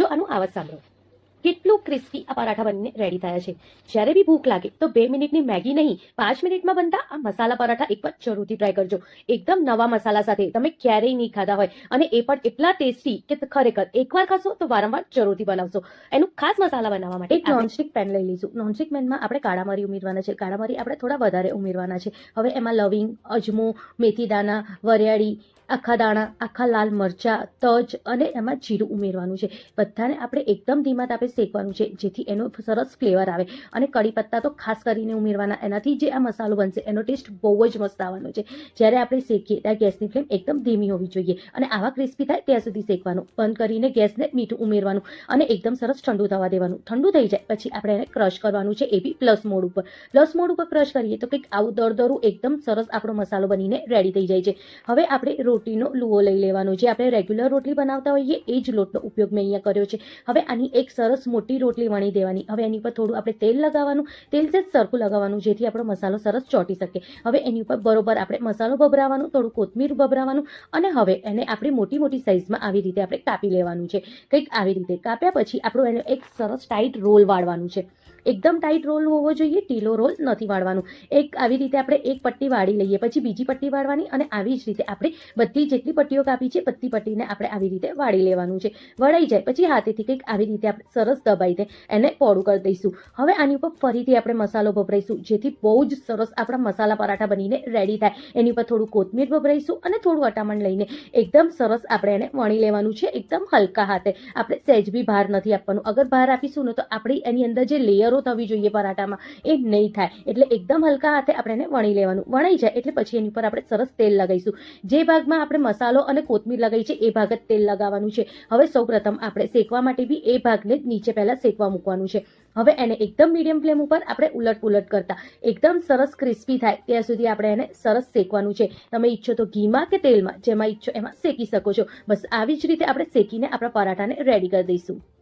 જો આનું આવાજ સાંભળો. કેટલું ક્રિસ્પી આ પરાઠા બનીને રેડી થયા છે. જ્યારે બી ભૂખ લાગે તો બે મિનિટની મેગી નહીં પાંચ મિનિટમાં બનતા આ મસાલા પરાઠા એકવાર જરૂરથી ટ્રાય કરજો. એકદમ નવા મસાલા સાથે તમે ક્યારેય નહીં ખાધા હોય. અને એ પણ એટલા ટેસ્ટી કે ખરેખર એકવાર ખાશો તો વારંવાર જરૂરથી બનાવશો. એનું ખાસ મસાલા બનાવવા માટે એક નોનસ્ટિક પેન લઈ લઈશું. નોનસ્ટિક પેનમાં આપણે કાળા મરી ઉમેરવાના છે. કાળા મરી આપણે થોડા વધારે ઉમેરવાના છે. હવે એમાં લવિંગ અજમો મેથી દાના વરિયાળી આખા દાણા, આખા લાલ મરચા, તજ અને એમાં જીરું ઉમેરવાનું છે. બધાને આપણે એકદમ ધીમા તાપે શેકવાનું છે, જેથી એનો સરસ ફ્લેવર આવે. અને કડી પત્તા તો ખાસ કરીને ઉમેરવાના, એનાથી જે આ મસાલો બનશે, એનો ટેસ્ટ બહુ જ મસ્ત આવવાનો છે. જ્યારે આપણે શેકીએ ત્યાં ગેસની ફ્લેમ એકદમ ધીમી હોવી જોઈએ. અને આવા ક્રિસ્પી થાય ત્યાં સુધી શેકવાનું. બંધ કરીને ગેસને મીઠું ઉમેરવાનું અને એકદમ સરસ ઠંડુ થવા દેવાનું. ઠંડુ થઈ જાય, પછી આપણે એને ક્રશ કરવાનું છે એ બી પ્લસ મોડ ઉપર. પ્લસ મોડ ઉપર ક્રશ કરીએ તો કંઈક આવું દરદરું એકદમ સરસ આપણો મસાલો બનીને રેડી થઈ જાય છે. હવે આપણે રોટીનો લુઓ લઈ લેવાનો જે આપણે રેગ્યુલર રોટલી બનાવતા હોઈએ એ જ લોટનો ઉપયોગ મેં અહીંયા કર્યો છે. હવે આની એક સરસ મોટી રોટલી વણી દેવાની. હવે એની પર થોડું આપણે તેલ લગાવવાનું. તેલ છે સરખું લગાવવાનું જેથી આપણો મસાલો સરસ ચોંટી શકે. હવે એની ઉપર બરોબર આપણે મસાલો ભભરાવાનું, થોડું કોથમીર ભભરાવાનું અને હવે એને આપણી મોટી મોટી સાઇઝમાં આવી રીતે આપણે કાપી લેવાનું છે. કંઈક આવી રીતે કાપ્યા પછી આપણું એને એક સરસ ટાઈટ રોલ વાળવાનું છે. એકદમ ટાઈટ રોલ હોવો જોઈએ, ઢીલો રોલ નથી વાળવાનું. એક આવી રીતે આપણે એક પટ્ટી વાળી લઈએ, પછી બીજી પટ્ટી વાળવાની અને આવી જ રીતે આપણે બધી જેટલી પટ્ટીઓ કાપી છે, બધી પટ્ટીને આપણે આવી રીતે વાળી લેવાનું છે. વળાઈ જાય, પછી હાથેથી કંઈક આવી રીતે આપણે સરસ દબાઈ દે, એને પોળું કરી દઈશું. હવે આની ઉપર ફરીથી આપણે મસાલો ભભરાઈશું, જેથી બહુ જ સરસ આપણા મસાલા પરાઠા બનીને રેડી થાય. એની ઉપર થોડું કોથમીર ભભરાઈશું અને થોડું અટામણ લઈને એકદમ સરસ આપણે એને વણી લેવાનું છે, એકદમ હલકા હાથે. આપણે સહેજ બી ભાર નથી આપવાનું. અગર ભાર આપીશું ને તો આપણી એની અંદર જે લેયરો થવી જોઈએ પરાઠામાં. એ નહીં થાય. એટલે એકદમ હલકા હાથે આપણે એને વણી લેવાનું. વણાઈ જાય એટલે પછી એની ઉપર આપણે સરસ તેલ લગાવીશું. જે ભાગમાં આપણે મસાલો અને કોથમીર લગાવી છે, એ ભાગ જ તેલ લગાવવાનું છે. હવે સૌપ્રથમ આપણે શેકવા માટે બી એ ભાગને નીચે પહેલા શેકવા મૂકવાનું છે. હવે એને એકદમ મીડિયમ ફ્લેમ ઉપર આપણે ઉલટ પુલટ કરતા. એકદમ સરસ ક્રિસ્પી થાય ત્યાં સુધી આપણે એને સરસ શેકવાનું છે. તમે ઈચ્છો તો ઘીમાં કે તેલમાં? જેમાં ઈચ્છો એમાં શેકી શકો છો. બસ આવી જ રીતે આપણે શેકીને આપણા પરાઠાને રેડી કરી દઈશું.